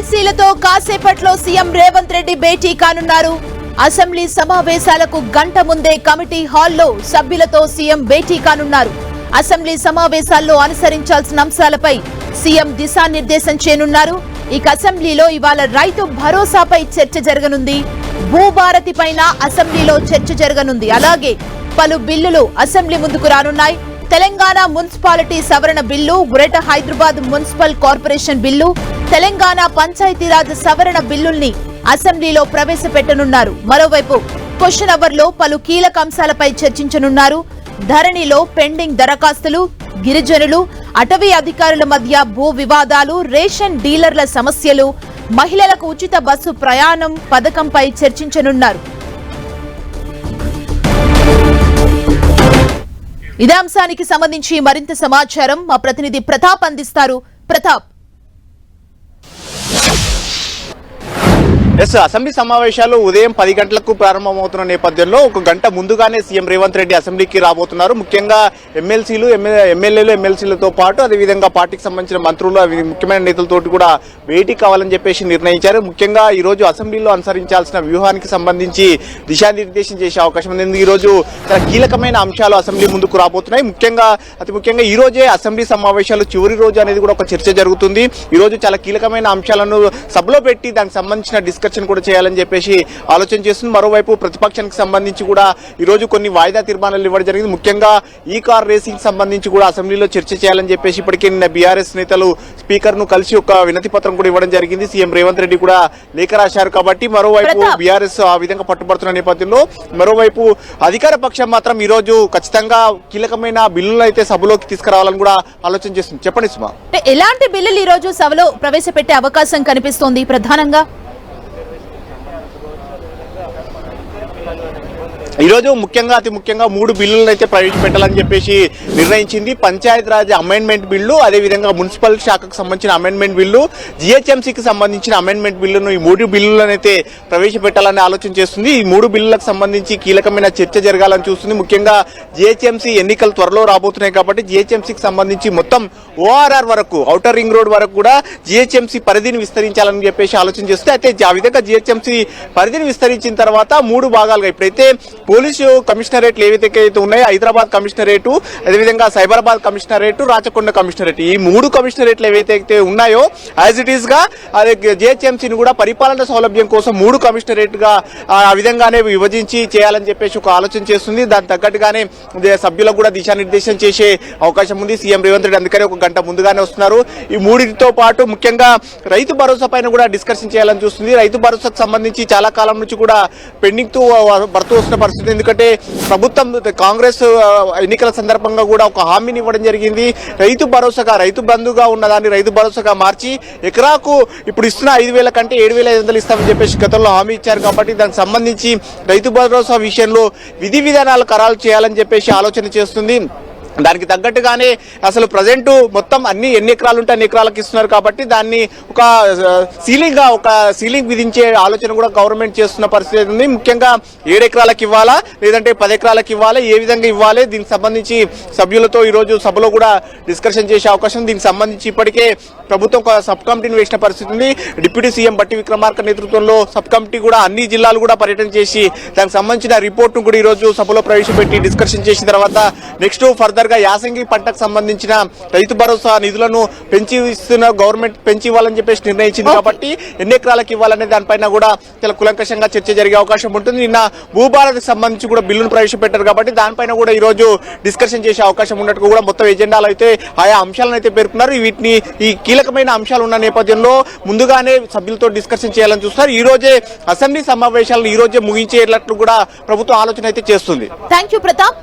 కాసేపట్లో సీఎం రేవంత్ రెడ్డి భేటీ కానున్నారు. అసెంబ్లీ సమావేశాలకు గంట ముందే కమిటీ హాల్లో సభ్యులతో సీఎం భేటీ కానున్నారు. అసెంబ్లీ సమావేశాల్లో అనుసరించాల్సిన అంశాలపై సీఎం దిశానిర్దేశం చేయనున్నారు. ఇక అసెంబ్లీలో ఇవాళ రైతు భరోసాపై చర్చ జరగనుంది. భూభారతి పైన అసెంబ్లీలో చర్చ జరగనుంది. అలాగే పలు బిల్లులు అసెంబ్లీ ముందుకు రానున్నాయి. తెలంగాణ మున్సిపాలిటీ సవరణ bill greater Hyderabad municipal corporation bill Telangana Panchayati Raj సవరణ బిల్లుల్ని అసెంబ్లీలో ప్రవేశపెట్టనున్నారు. మరోవైపు క్వశ్చన్ అవర్లో పలు కీలక అంశాలపై చర్చించనున్నారు. ధరణిలో పెండింగ్ దరఖాస్తులు గిరిజనులు అటవీ అధికారుల మధ్య భూ వివాదాలు రేషన్ డీలర్ల సమస్యలు మహిళలకు ఉచిత బస్సు ప్రయాణం పథకంపై చర్చించనున్నారు. ఇదే అంశానికి సంబంధించి మరింత సమాచారం మా ప్రతినిధి ప్రతాప్ అందిస్తారు. ప్రతాప్. ఎస్ అసెంబ్లీ సమావేశాలు ఉదయం పది గంటలకు ప్రారంభమవుతున్న నేపథ్యంలో ఒక గంట ముందుగానే సీఎం రేవంత్ రెడ్డి అసెంబ్లీకి రాబోతున్నారు. ముఖ్యంగా ఎమ్మెల్సీలు ఎమ్మెల్యేలు ఎమ్మెల్సీలతో పాటు అదేవిధంగా పార్టీకి సంబంధించిన మంత్రులు అవి ముఖ్యమైన నేతలతోటి కూడా భేటీ కావాలని చెప్పేసి నిర్ణయించారు. ముఖ్యంగా ఈ రోజు అసెంబ్లీలో అనుసరించాల్సిన వ్యూహానికి సంబంధించి దిశానిర్దేశం చేసే అవకాశం ఉంది. ఈ రోజు కీలకమైన అంశాలు అసెంబ్లీ ముందుకు రాబోతున్నాయి. ముఖ్యంగా అతి ముఖ్యంగా ఈ రోజే అసెంబ్లీ సమావేశాలు చివరి రోజు అనేది కూడా ఒక చర్చ జరుగుతుంది. ఈ రోజు చాలా కీలకమైన అంశాలను సభలో పెట్టి దానికి సంబంధించిన డిస్కషన్ కూడా చేయాలని చెప్పేసి ఆలోచన చేస్తుంది. మరోవైపు ప్రతిపక్షానికి సంబంధించి కూడా ఈ రోజు కొన్ని వాయిదా తీర్మానాలు ఇవ్వడం జరిగింది. ముఖ్యంగా ఈ కార్ రేసింగ్ సంబంధించి కూడా అసెంబ్లీలో చర్చ చేయాలని చెప్పేసి ఇప్పటికే నిన్న బీఆర్ఎస్ నేతలు స్పీకర్ను కలిసి ఒక వినతి పత్రం కూడా ఇవ్వడం జరిగింది. సీఎం రేవంత్ రెడ్డి కూడా లేఖ రాశారు కాబట్టి మరోవైపు. బీఆర్ఎస్ ఆ విధంగా పట్టుబడుతున్న నేపథ్యంలో మరోవైపు అధికార పక్షం మాత్రం ఈ రోజు ఖచ్చితంగా కీలకమైన బిల్లులు అయితే సభలోకి తీసుకురావాలని కూడా ఆలోచన చేస్తుంది. చెప్పండి సుమా. ఎలాంటి బిల్లులు ఈ రోజు సభలో ప్రవేశపెట్టే అవకాశం కనిపిస్తోంది ప్రధానంగా? ఈరోజు ముఖ్యంగా అతి ముఖ్యంగా మూడు బిల్లులను అయితే ప్రవేశపెట్టాలని చెప్పేసి నిర్ణయించింది. పంచాయతీరాజ్ అమెండ్మెంట్ బిల్లు అదేవిధంగా మున్సిపల్ శాఖకు సంబంధించిన అమెండ్మెంట్ బిల్లు జిహెచ్ఎంసీకి సంబంధించిన అమెండ్మెంట్ బిల్లును ఈ మూడు బిల్లులను అయితే ప్రవేశపెట్టాలని ఆలోచన చేస్తుంది. ఈ మూడు బిల్లులకు సంబంధించి కీలకమైన చర్చ జరగాలని చూస్తుంది. ముఖ్యంగా జిహెచ్ఎంసీ ఎన్నికలు త్వరలో రాబోతున్నాయి కాబట్టి జిహెచ్ఎంసీకి సంబంధించి మొత్తం ఓఆర్ఆర్ వరకు ఔటర్ రింగ్ రోడ్ వరకు కూడా జిహెచ్ఎంసీ పరిధిని విస్తరించాలని చెప్పేసి ఆలోచన చేస్తే అయితే ఆ విధంగా జిహెచ్ఎంసీ పరిధిని విస్తరించిన తర్వాత మూడు భాగాలుగా ఇప్పుడైతే పోలీసు కమిషనరేట్లు ఏవైతే అయితే ఉన్నాయో హైదరాబాద్ కమిషనరేటు అదేవిధంగా సైబరాబాద్ కమిషనరేట్ రాచకొండ కమిషనరేట్. ఈ మూడు కమిషనరేట్లు ఏవైతే అయితే ఉన్నాయో యాజ్ ఇట్ ఈస్గా అదే జిహెచ్ఎంసీని కూడా పరిపాలన సౌలభ్యం కోసం మూడు కమిషనరేట్గా ఆ విధంగానే విభజించి చేయాలని చెప్పేసి ఒక ఆలోచన చేస్తుంది. దాని తగ్గట్టుగానే సభ్యులకు కూడా దిశానిర్దేశం చేసే అవకాశం ఉంది. సీఎం రేవంత్ రెడ్డి అందుకనే ఒక గంట ముందుగానే వస్తున్నారు. ఈ మూడింటితో పాటు ముఖ్యంగా రైతు భరోసా పైన కూడా డిస్కషన్ చేయాలని చూస్తుంది. రైతు భరోసాకు సంబంధించి చాలా కాలం నుంచి కూడా పెండింగ్తో భర్తూ వస్తున్న పరిస్థితి ఎందుకంటే ప్రభుత్వం కాంగ్రెస్ ఎన్నికల సందర్భంగా కూడా ఒక హామీని ఇవ్వడం జరిగింది. రైతు భరోసాగా రైతు బంధుగా ఉన్నదాన్ని రైతు భరోసాగా మార్చి ఎకరాకు ఇప్పుడు ఇస్తున్న ఐదు వేల కంటే ఏడు వేల ఐదు వందలు ఇస్తామని చెప్పేసి గతంలో హామీ ఇచ్చారు కాబట్టి దానికి సంబంధించి రైతు భరోసా విషయంలో విధి విధానాలు ఖరారు చేయాలని చెప్పేసి ఆలోచన చేస్తుంది. దానికి తగ్గట్టుగానే అసలు ప్రజెంట్ మొత్తం అన్ని ఎన్ని ఎకరాలు ఉంటే అన్ని ఎకరాలకు ఇస్తున్నారు కాబట్టి దాన్ని ఒక సీలింగ్గా ఒక సీలింగ్ విధించే ఆలోచన కూడా గవర్నమెంట్ చేస్తున్న పరిస్థితి ఉంది. ముఖ్యంగా ఏడు ఎకరాలకు ఇవ్వాలా లేదంటే పది ఎకరాలకు ఇవ్వాలి ఏ విధంగా ఇవ్వాలి దీనికి సంబంధించి సభ్యులతో ఈరోజు సభలో కూడా డిస్కషన్ చేసే అవకాశం దీనికి సంబంధించి ఇప్పటికే ప్రభుత్వం ఒక సబ్ కమిటీని వేసిన పరిస్థితి ఉంది. డిప్యూటీ సీఎం బట్టి విక్రమార్క నేతృత్వంలో సబ్ కమిటీ కూడా అన్ని జిల్లాలు కూడా పర్యటన చేసి దానికి సంబంధించిన రిపోర్ట్ను కూడా ఈ రోజు సభలో ప్రవేశపెట్టి డిస్కషన్ చేసిన తర్వాత నెక్స్ట్ ఫర్దర్ గా యాసంగి పంటకు సంబంధించిన రైతు భరోసా నిధులను పెంచి ఇస్తున్న గవర్నమెంట్ పెంచి ఇవ్వాలని చెప్పేసి నిర్ణయించింది కాబట్టి ఎన్ని ఎకరాలకు ఇవ్వాలనే దానిపైన కూడా చాలా కులంకషంగా చర్చ జరిగే అవకాశం ఉంటుంది. నిన్న భూభారత్కి సంబంధించి కూడా బిల్లును ప్రవేశపెట్టారు కాబట్టి దానిపైన కూడా ఈ రోజు డిస్కషన్ చేసే అవకాశం ఉన్నట్టు కూడా మొత్తం ఎజెండాలు అయితే ఆయా అంశాలను అయితే పేర్కొన్నారు. వీటిని ఈ కీలకమైన అంశాలు ఉన్న నేపథ్యంలో ముందుగానే సభ్యులతో డిస్కషన్ చేయాలని చూస్తారు ఈ రోజే అసెంబ్లీ సమావేశాలను ఈ రోజే ముగించేటట్లు కూడా ప్రభుత్వం ఆలోచన అయితే చేస్తుంది. Thank you Pratap